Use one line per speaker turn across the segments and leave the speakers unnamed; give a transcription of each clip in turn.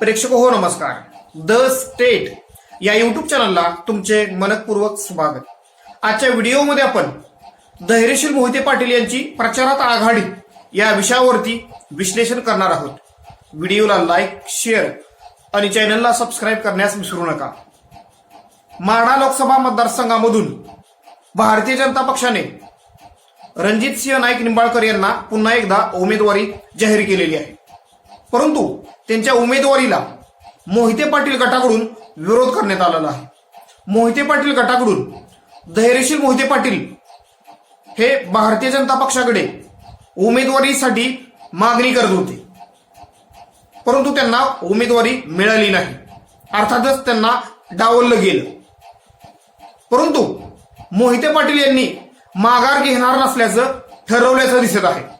प्रेक्षक हो नमस्कार. द स्टेट या युट्यूब चॅनलला तुमचे मनपूर्वक स्वागत. आजच्या व्हिडिओमध्ये आपण धैर्यशील मोहिते पाटील यांची प्रचारात आघाडी या विषयावरती विश्लेषण करणार आहोत. व्हिडिओला लाईक शेअर आणि चॅनलला सबस्क्राईब करण्यास विसरू नका. माढा लोकसभा मतदारसंघामधून भारतीय जनता पक्षाने रणजित सिंह नाईक निंबाळकर यांना पुन्हा एकदा उमेदवारी जाहीर केलेली आहे. परंतु त्यांच्या उमेदवारीला मोहिते पाटील गटाकडून विरोध करण्यात आलेला आहे. मोहिते पाटील गटाकडून धैर्यशील मोहिते पाटील हे भारतीय जनता पक्षाकडे उमेदवारीसाठी मागणी करत होते. परंतु त्यांना उमेदवारी मिळाली नाही. अर्थातच त्यांना डावललं गेलं. परंतु मोहिते पाटील यांनी माघार घेणार नसल्याचं ठरवल्याचं दिसत आहे.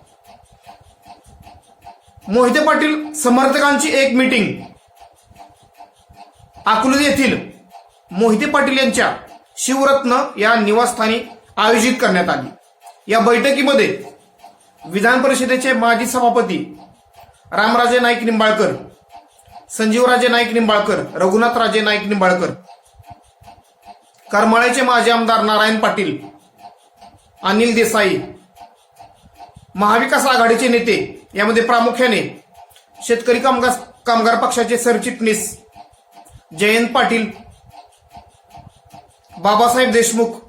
मोहिते पाटील समर्थकांची एक मीटिंग. अकलूज येथील मोहिते पाटील यांच्या शिवरत्न या निवासस्थानी आयोजित करण्यात आली. या बैठकीमध्ये विधान परिषदेचे माजी सभापती रामराजे नाईक निंबाळकर संजीवराजे नाईक निंबाळकर रघुनाथराजे नाईक निंबाळकर करमाळ्याचे माजी आमदार नारायण पाटील अनिल देसाई महाविकास आघाडीचे नेते यामध्ये प्रामुख्याने शेतकरी कामगार कामगार पक्षाचे सरचिटणीस जयंत पाटील बाबासाहेब देशमुख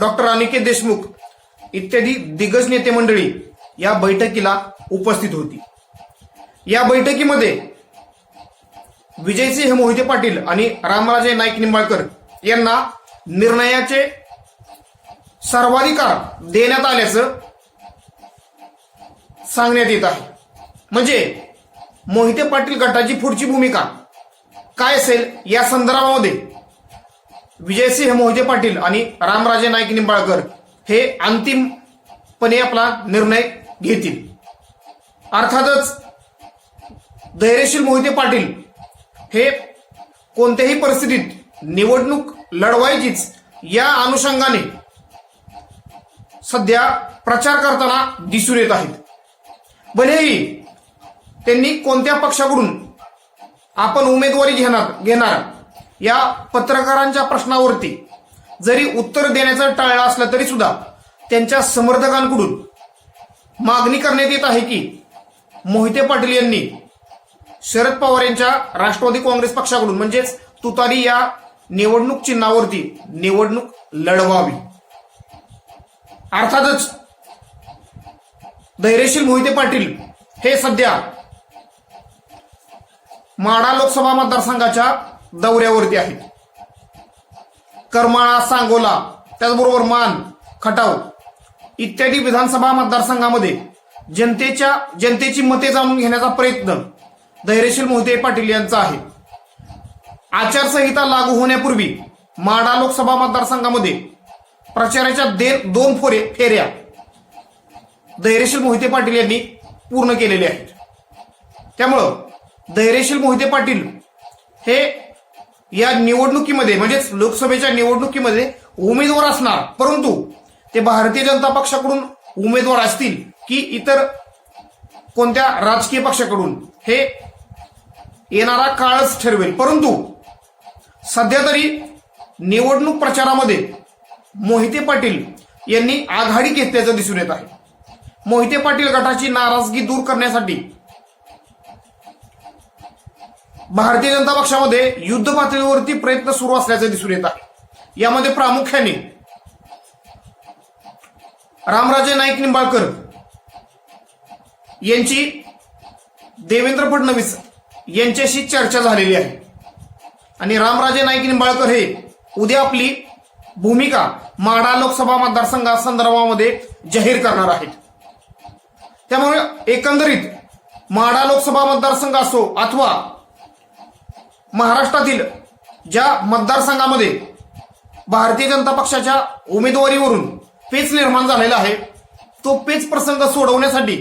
डॉक्टर अनिकेत देशमुख इत्यादी दिग्गज नेते मंडळी या बैठकीला उपस्थित होती. या बैठकीमध्ये विजयसिंह मोहिते पाटील आणि रामराजे नाईक निंबाळकर यांना निर्णयाचे सर्वाधिकार देण्यात आल्याचं सांगण्यात येत आहे. म्हणजे मोहिते पाटील गटाची पुढची भूमिका काय असेल या संदर्भामध्ये? विजयसिंह मोहिते पाटील आणि रामराजे नाईक निंबाळकर हे अंतिमपणे आपला निर्णय घेतील. अर्थातच धैर्यशील मोहिते पाटील हे कोणत्याही परिस्थितीत निवडणूक लढवायचीच या अनुषंगाने सध्या प्रचार करताना दिसून येत आहेत. भलेही त्यांनी कोणत्या पक्षाकडून आपण उमेदवारी घेणार घेणार या पत्रकारांच्या प्रश्नावरती जरी उत्तर देण्याचं टाळलं असलं तरी सुद्धा त्यांच्या समर्थकांकडून मागणी करण्यात येत आहे की मोहिते पाटील यांनी शरद पवार यांच्या राष्ट्रवादी काँग्रेस पक्षाकडून म्हणजेच तुतारी या निवडणूक चिन्हावरती निवडणूक लढवावी. अर्थातच धैर्यशील मोहिते पाटील हे सध्या माडा लोकसभा मतदारसंघाच्या दौऱ्यावरती आहेत. करमाळा सांगोला त्याचबरोबर मान खटाव इत्यादी विधानसभा मतदारसंघामध्ये जनतेच्या जनतेची मते जाणून घेण्याचा प्रयत्न धैर्यशील मोहिते पाटील यांचा आहे. आचारसंहिता लागू होण्यापूर्वी माडा लोकसभा मतदारसंघामध्ये प्रचाराच्या दे दोन फोरे फेऱ्या धैर्यशील मोहिते पाटील यांनी पूर्ण केलेले आहेत. त्यामुळं धैर्यशील मोहिते पाटील हे या निवडणुकीमध्ये म्हणजेच लोकसभेच्या निवडणुकीमध्ये उमेदवार असणार. परंतु ते भारतीय जनता पक्षाकडून उमेदवार असतील की इतर कोणत्या राजकीय पक्षाकडून हे येणारा काळच ठरवेल. परंतु सध्या तरी निवडणूक प्रचारामध्ये मोहिते पाटील यांनी आघाडी घेतल्याचं दिसून येत आहे. मोहिते पाटील गटाची नाराजगी दूर करण्यासाठी. भारतीय जनता पक्षामध्ये युद्ध पातळीवरती प्रयत्न सुरू असल्याचं दिसून येत आहे. यामध्ये प्रामुख्याने रामराजे नाईक निंबाळकर यांची देवेंद्र फडणवीस यांच्याशी चर्चा झालेली आहे. आणि रामराजे नाईक निंबाळकर हे उद्या आपली भूमिका माडा लोकसभा मतदारसंघासंदर्भामध्ये जाहीर करणार आहेत. त्यामुळे एकंदरीत माडा लोकसभा मतदारसंघ असो अथवा महाराष्ट्रातील ज्या मतदारसंघामध्ये भारतीय जनता पक्षाच्या उमेदवारीवरून पेच निर्माण झालेला आहे तो पेच प्रसंग सोडवण्यासाठी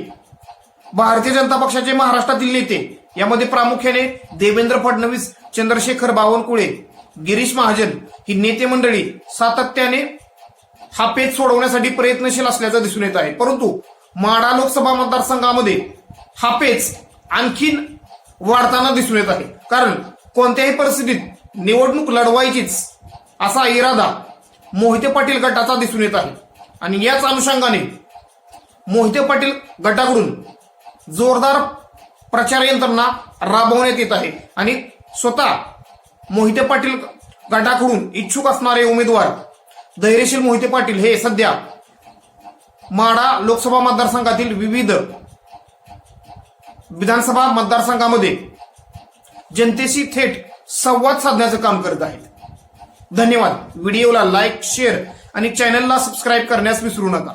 भारतीय जनता पक्षाचे महाराष्ट्रातील नेते यामध्ये प्रामुख्याने देवेंद्र फडणवीस चंद्रशेखर बावनकुळे गिरीश महाजन ही नेते मंडळी सातत्याने हा पेच सोडवण्यासाठी प्रयत्नशील असल्याचं दिसून येत आहे. परंतु माढा लोकसभा मतदारसंघामध्ये हा पेच आणखीन वाढताना दिसून येत आहे. कारण कोणत्याही परिस्थितीत निवडणूक लढवायचीच असा इरादा मोहिते पाटील गटाचा दिसून येत आहे. आणि याच अनुषंगाने मोहिते पाटील गटाकडून जोरदार प्रचार यंत्रणा राबवण्यात येत आहे. आणि स्वतः मोहिते पाटील गटाकडून इच्छुक असणारे उमेदवार धैर्यशील मोहिते पाटील हे सध्या माडा लोकसभा मतदारसंघातील विविध विधानसभा मतदारसंघामध्ये जनतेशी थेट संवाद साधण्याचं काम करत आहेत. धन्यवाद. व्हिडिओला लाईक शेअर आणि चॅनलला सबस्क्राईब करण्यास विसरू नका.